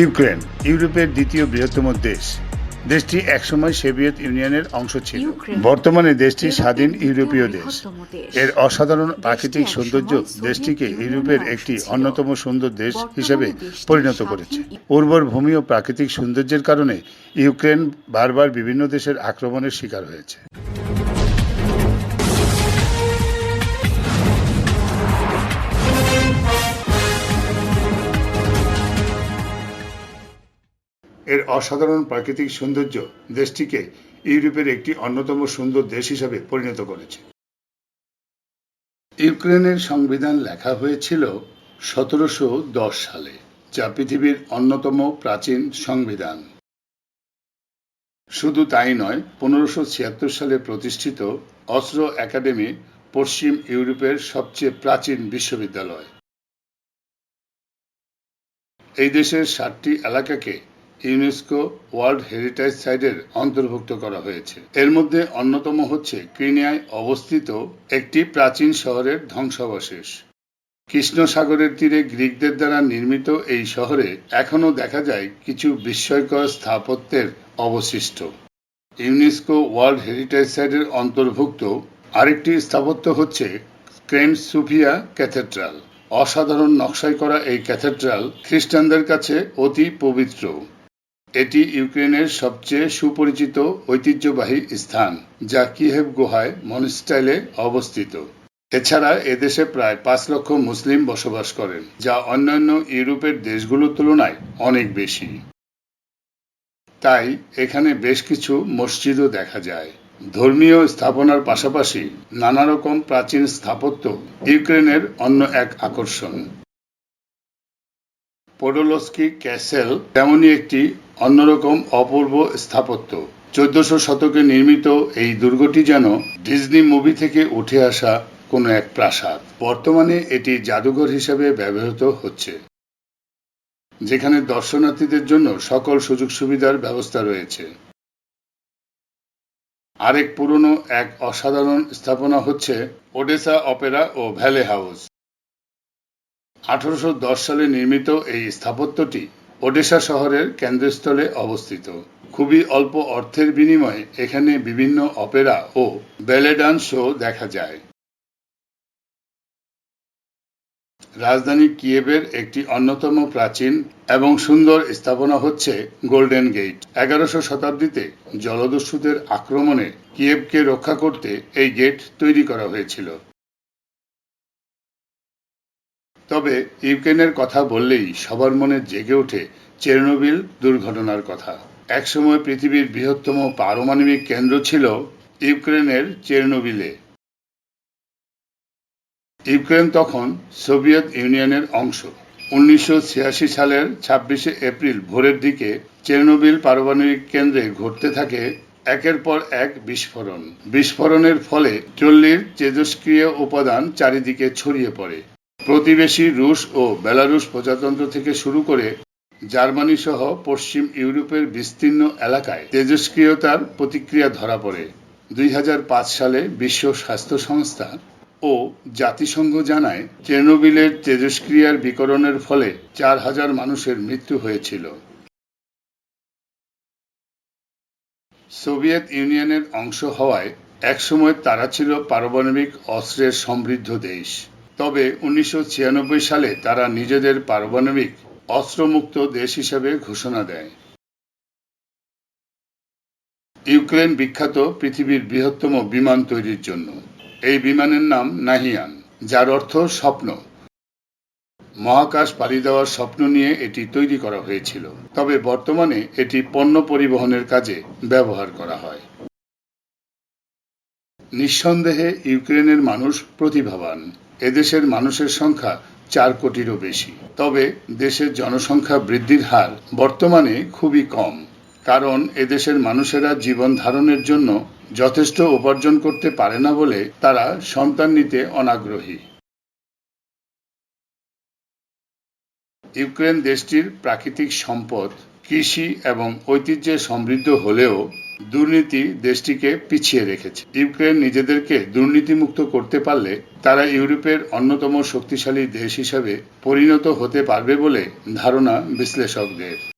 Ukraine ইউরোপের দ্বিতীয় বৃহত্তম দেশ। দেশটি একসময় সোভিয়েত ইউনিয়নের অংশ ছিল। বর্তমানে দেশটি স্বাধীন ইউরোপীয় দেশ। এর অসাধারণ প্রাকৃতিক সৌন্দর্য দেশটিকে ইউরোপের একটি অন্যতম সুন্দর দেশ হিসেবে পরিণত করেছে। উর্বর ভূমি ও প্রাকৃতিক সৌন্দর্যের কারণে ইউক্রেন বারবার বিভিন্ন দেশের আক্রমণের শিকার হয়েছে। এর অসাধারণ প্রাকৃতিক সৌন্দর্য দেশটিকে ইউরোপের একটি অন্যতম সুন্দর দেশ হিসাবে পরিণত করেছে। ইউক্রেনের সংবিধান লেখা হয়েছিল সতেরোশো দশ সালে, যা পৃথিবীর অন্যতম প্রাচীন সংবিধান। শুধু তাই নয়, পনেরোশো ছিয়াত্তর সালে প্রতিষ্ঠিত অস্ত্র একাডেমি পশ্চিম ইউরোপের সবচেয়ে প্রাচীন বিশ্ববিদ্যালয়। এই দেশের ষাটটি এলাকাকে ইউনেস্কো ওয়ার্ল্ড হেরিটেজ সাইটের অন্তর্ভুক্ত করা হয়েছে। এর মধ্যে অন্যতম হচ্ছে ক্রিনিয়ায় অবস্থিত একটি প্রাচীন শহরের ধ্বংসাবশেষ। কৃষ্ণ সাগরের তীরে গ্রিকদের দ্বারা নির্মিত এই শহরে এখনও দেখা যায় কিছু বিস্ময়কর স্থাপত্যের অবশিষ্ট। ইউনেস্কো ওয়ার্ল্ড হেরিটেজ সাইটের অন্তর্ভুক্ত আরেকটি স্থাপত্য হচ্ছে ক্রেন সুফিয়া ক্যাথেড্রাল। অসাধারণ নকশায় করা এই ক্যাথেড্রাল খ্রিস্টানদের কাছে অতি পবিত্র। এটি ইউক্রেনের সবচেয়ে সুপরিচিত ঐতিহ্যবাহী স্থান, যা কিহেভ গুহায় মনস্টাইলে অবস্থিত। এছাড়া এদেশে প্রায় পাঁচ লক্ষ মুসলিম বসবাস করেন, যা অন্যান্য ইউরোপের দেশগুলোর তুলনায় অনেক বেশি। তাই এখানে বেশ কিছু মসজিদও দেখা যায়। ধর্মীয় স্থাপনার পাশাপাশি নানা রকম প্রাচীন স্থাপত্য ইউক্রেনের অন্য এক আকর্ষণ। পোডোলস্কি ক্যাসেল তেমনই একটি অন্যরকম অপূর্ব স্থাপত্য। চোদ্দশো শতকে নির্মিত এই দুর্গটি যেন ডিজনি মুভি থেকে উঠে আসা কোনো এক প্রাসাদ। বর্তমানে এটি জাদুঘর হিসেবে ব্যবহৃত হচ্ছে, যেখানে দর্শনার্থীদের জন্য সকল সুযোগ সুবিধার ব্যবস্থা রয়েছে। আরেক পুরনো এক অসাধারণ স্থাপনা হচ্ছে ওডেসা অপেরা ও ভ্যালে হাউস। আঠারোশো দশ সালে নির্মিত এই স্থাপত্যটি ওডেসা শহরের কেন্দ্রস্থলে অবস্থিত। খুবই অল্প অর্থের বিনিময়ে এখানে বিভিন্ন অপেরা ও ব্যালে ডান্স শো দেখা যায়। রাজধানী কিয়েভের একটি অন্যতম প্রাচীন এবং সুন্দর স্থাপনা হচ্ছে গোল্ডেন গেট। এগারোশো শতাব্দীতে জলদস্যুদের আক্রমণে কিয়েভকে রক্ষা করতে এই গেট তৈরি করা হয়েছিল। তবে ইউক্রেনের কথা বললেই সবার মনে জেগে ওঠে চেরনোবিল দুর্ঘটনার কথা। একসময় পৃথিবীর বৃহত্তম পারমাণবিক কেন্দ্র ছিল ইউক্রেনের চেরনোবিলে। ইউক্রেন তখন সোভিয়েত ইউনিয়নের অংশ। উনিশশো ছিয়াশি সালের ছাব্বিশে এপ্রিল ভোরের দিকে চেরনোবিল পারমাণবিক কেন্দ্রে ঘটতে থাকে একের পর এক বিস্ফোরণ। বিস্ফোরণের ফলে চল্লির তেজস্ক্রিয় উপাদান চারিদিকে ছড়িয়ে পড়ে। প্রতিবেশী রুশ ও বেলারুশ প্রজাতন্ত্র থেকে শুরু করে জার্মানি সহ পশ্চিম ইউরোপের বিস্তীর্ণ এলাকায় তেজস্ক্রিয়তার প্রতিক্রিয়া ধরা পড়ে। দুই হাজার পাঁচ সালে বিশ্ব স্বাস্থ্য সংস্থা ও জাতিসংঘ জানায়, চেরনোবিলের তেজস্ক্রিয়ার বিকরণের ফলে চার হাজার মানুষের মৃত্যু হয়েছিল। সোভিয়েত ইউনিয়নের অংশ হওয়ায় একসময় তারা ছিল পারমাণবিক অস্ত্রের সমৃদ্ধ দেশ। তবে উনিশশো ছিয়ানব্বই সালে তারা নিজেদের পারমাণবিক অস্ত্রমুক্ত দেশ হিসেবে ঘোষণা দেয়। ইউক্রেন বিখ্যাত পৃথিবীর বৃহত্তম বিমান তৈরির জন্য। এই বিমানের নাম নাহিয়ান, যার অর্থ স্বপ্ন। মহাকাশ পাড়ি দেওয়ার স্বপ্ন নিয়ে এটি তৈরি করা হয়েছিল, তবে বর্তমানে এটি পণ্য পরিবহনের কাজে ব্যবহার করা হয়। নিঃসন্দেহে ইউক্রেনের মানুষ প্রতিভাবান। এদেশের মানুষের সংখ্যা চার কোটিরও বেশি। তবে দেশের জনসংখ্যা বৃদ্ধির হার বর্তমানে খুবই কম। কারণ এদেশের মানুষেরা জীবন ধারণের জন্য যথেষ্ট উপার্জন করতে পারে না বলে তারা সন্তান নিতে অনাগ্রহী। ইউক্রেন দেশটির প্রাকৃতিক সম্পদ কৃষি এবং ঐতিহ্যে সমৃদ্ধ হলেও দুর্নীতি দেশটিকে পিছিয়ে রেখেছে। ইউক্রেন নিজেদেরকে দুর্নীতিমুক্ত করতে পারলে তারা ইউরোপের অন্যতম শক্তিশালী দেশ হিসাবে পরিণত হতে পারবে বলে ধারণা বিশ্লেষকদের।